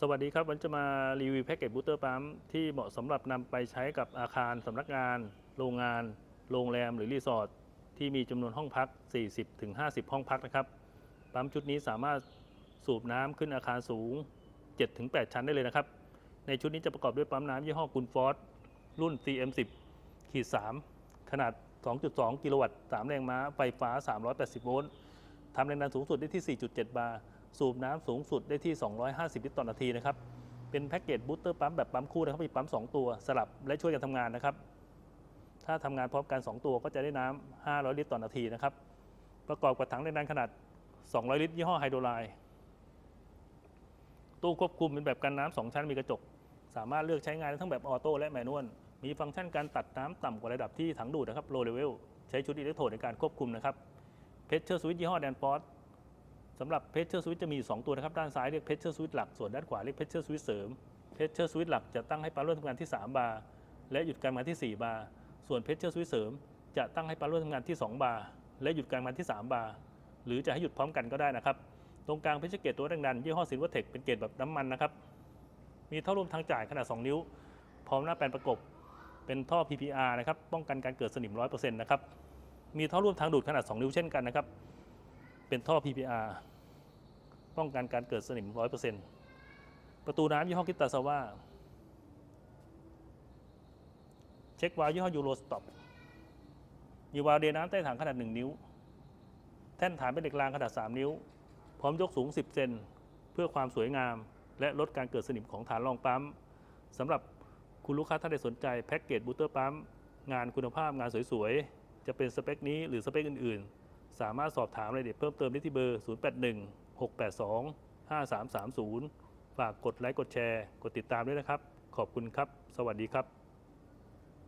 สวัสดีครับ วันจะมารีวิวแพ็กเกจบูสเตอร์ปั๊มที่เหมาะสำหรับนำไปใช้กับอาคารสำนักงาน โรงงาน โรงแรมหรือรีสอร์ทที่มีจำนวนห้องพัก 40-50 ห้องพักนะครับ ปั๊มชุดนี้สามารถสูบน้ำขึ้นอาคารสูง 7-8 ชั้นได้เลยนะครับ ในชุดนี้จะประกอบด้วยปั๊มน้ำยี่ห้อกุนฟอสรุ่น CM10 ขีด3ขนาด 2.2 กิโลวัตต์ 3 แรงม้า ไฟฟ้า 380 โวลต์ ทำแรงดันสูงสุดได้ที่ 4.7 บาร์ สูบน้ำสูงสุดได้ที่ 250 ลิตรต่อนาทีนะครับ เป็นแพ็กเกจบูสเตอร์ปั๊มแบบปั๊มคู่นะครับ มีปั๊ม 2 ตัวสลับและช่วยกันทำงานนะครับ ถ้าทำงานพร้อมกัน 2 ตัวก็จะได้น้ำ500 ลิตรต่อนาทีนะครับ ประกอบกับถังแรงดันขนาด 200 ลิตรยี่ห้อไฮโดรไลน์ตู้ควบคุมเป็นแบบกันน้ำ2ชั้นมีกระจก สามารถเลือกใช้งานได้ทั้งแบบออโต้และแมนนวล มีฟังก์ชันการตัดน้ำต่ำกว่าระดับที่ถังดูดนะครับ low level ใช้ชุดอิเล็กโทรดในการควบคุมนะครับ เพชเชอร์สวิตยี่ห้อแดนฟอสสำหรับเพชเชอร์สวิตจะมี 2 ตัวนะครับ ด้านซ้ายเรียกเพชเชอร์สวิตหลัก ส่วนด้านขวาเรียกเพชเชอร์สวิตเสริมเพชเชอร์สวิตหลักจะตั้งให้ปั๊มเริ่มทำงานที่ 3 บาร์และหยุดการทำงานที่ 4 บาร์ส่วนเพชเชอร์สวิตเสริม จะตั้งให้ปั๊มเริ่มทำงานที่ 2 บาร์และหยุดการทำงานที่ 3 บาร์หรือจะให้หยุดพร้อมกันก็ได้นะครับ ตรงกลางเพชเชอร์เกตตัวแรงดันยี่ห้อซิลเวอร์เทคเป็นเกตแบบน้ำมันนะครับมีท่อร่วมทางจ่ายขนาด 2 นิ้ว พร้อมหน้าแปลนประกบเป็นท่อ PPR นะครับป้องกันการเกิดสนิม 100%นะครับ มีท่อร่วมทางดูดขนาด 2 นิ้วเช่นกันนะครับ เป็นท่อ PPR ป้องกันการเกิดสนิม 100%ประตูน้ำยี่ห้อกิตาซาว่าเช็ควาล์วยี่ห้อยูโรสต็อปมีวาล์วเดน้ำใต้ถังขนาด 1 นิ้ว แท่นฐานเป็นเหล็กรางขนาด 3 นิ้ว พร้อมยกสูง 10 เซนเพื่อความสวยงาม และลดการเกิดสนิมของฐานรองปั๊มสำหรับคุณลูกค้าท่านใดสนใจแพ็กเกจบูเตอร์ปั๊มงานคุณภาพงานสวยๆ จะเป็นสเปคนี้หรือสเปคอื่นๆ สามารถสอบถามรายละเอียดเพิ่มเติมได้ที่เบอร์ 081 682 5330 ฝากกดไลค์กดแชร์ กดติดตามด้วยนะครับ ขอบคุณครับ สวัสดีครับ